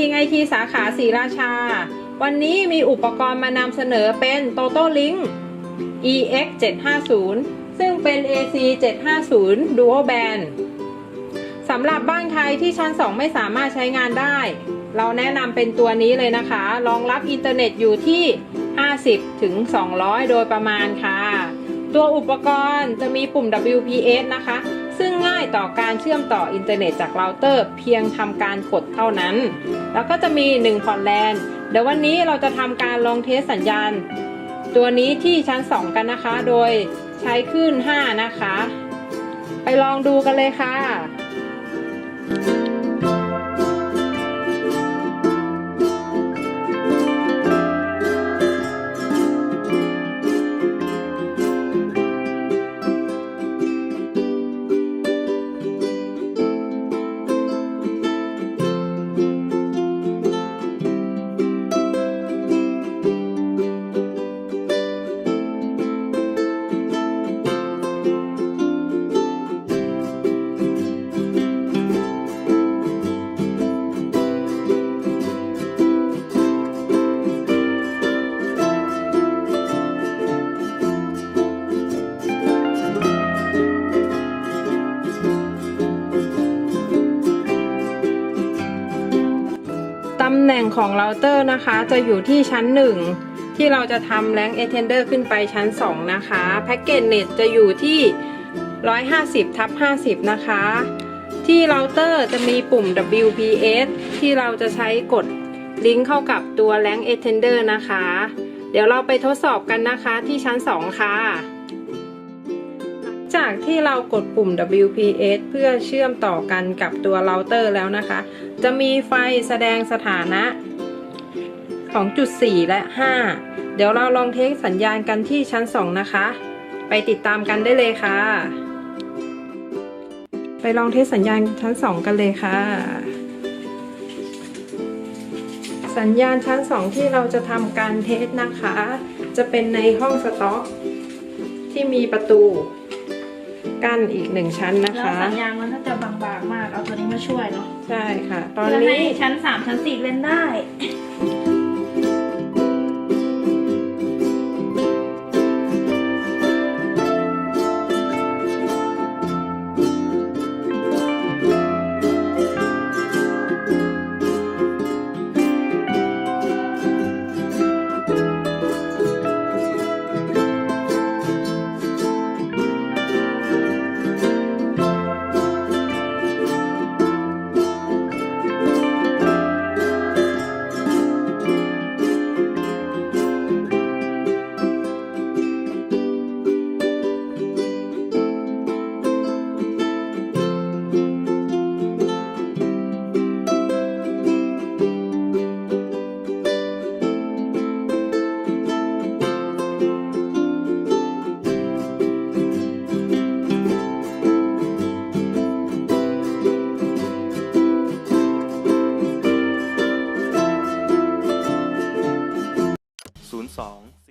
King IT สาขาศรีราชา วันนี้มีอุปกรณ์มานำเสนอเป็น Toto Link EX 750ซึ่งเป็น AC 750 Dual Band สำหรับบ้านใครที่ชั้น 2 ไม่สามารถใช้งานได้ เราแนะนำเป็นตัวนี้เลยนะคะ รองรับอินเทอร์เน็ตอยู่ที่ 50 ถึง 200 โดยประมาณค่ะ ตัวอุปกรณ์จะมีปุ่ม WPS นะคะ ซึ่งง่ายต่อการเชื่อมต่ออินเทอร์เน็ตจากเราเตอร์ เพียงทำการกดเท่านั้น แล้วก็จะมี1พอร์ตแลนเดี๋ยววันนี้เราจะทำการลองเทสสัญญาณ ตัวนี้ที่ชั้น 2 กันนะคะ โดยใช้คลื่น 5 นะคะ ไปลองดูกันเลยค่ะำแหน่งของเราเตอร์นะคะ จะอยู่ที่ชั้น 1 ที่เราจะทำแรงเอเทนเดอร์ขึ้นไปชั้น 2 นะคะแพ็กเกจเน็ตจะอยู่ที่ 150ทับ50 นะคะ ที่เราเตอร์จะมีปุ่ม WPS ที่เราจะใช้กดลิงก์เข้ากับตัวแรงเอเทนเดอร์นะคะ เดี๋ยวเราไปทดสอบกันนะคะที่ชั้น 2 ค่ะ จากที่เรากดปุ่ม WPS เพื่อเชื่อมต่อกันกับตัวเราเตอร์แล้วนะคะ จะมีไฟแสดงสถานะของจุด4และ 5 เดี๋ยวเราลองเทสสัญญาณกันที่ชั้น 2 นะคะ ไปติดตามกันได้เลยค่ะ ไปลองเทสสัญญาณชั้น 2 กันเลยค่ะ สัญญาณชั้น 2 ที่เราจะทำการเทสนะคะ จะเป็นในห้องสต็อกที่มีประตู กั้นอีกหนึ่งชั้นนะแล้วคะ สัญญาณมันน่าจะบางๆมาก เอาตัวนี้มาช่วยเนาะใช่ค่ะ ตอนเพื่อให้นี้ชั้น3ชั้น4เล่นได้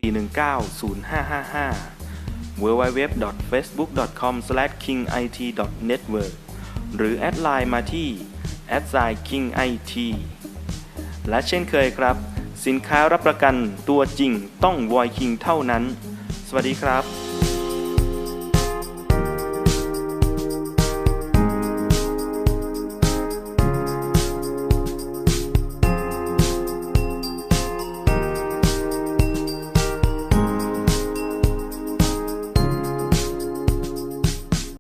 419 0555 www.facebook.com/kingit.network หรือแอดไลน์มาที่ @kingit และเช่นเคยครับ สินค้ารับประกันตัวจริงต้องวอยคิงเท่านั้น สวัสดีครับ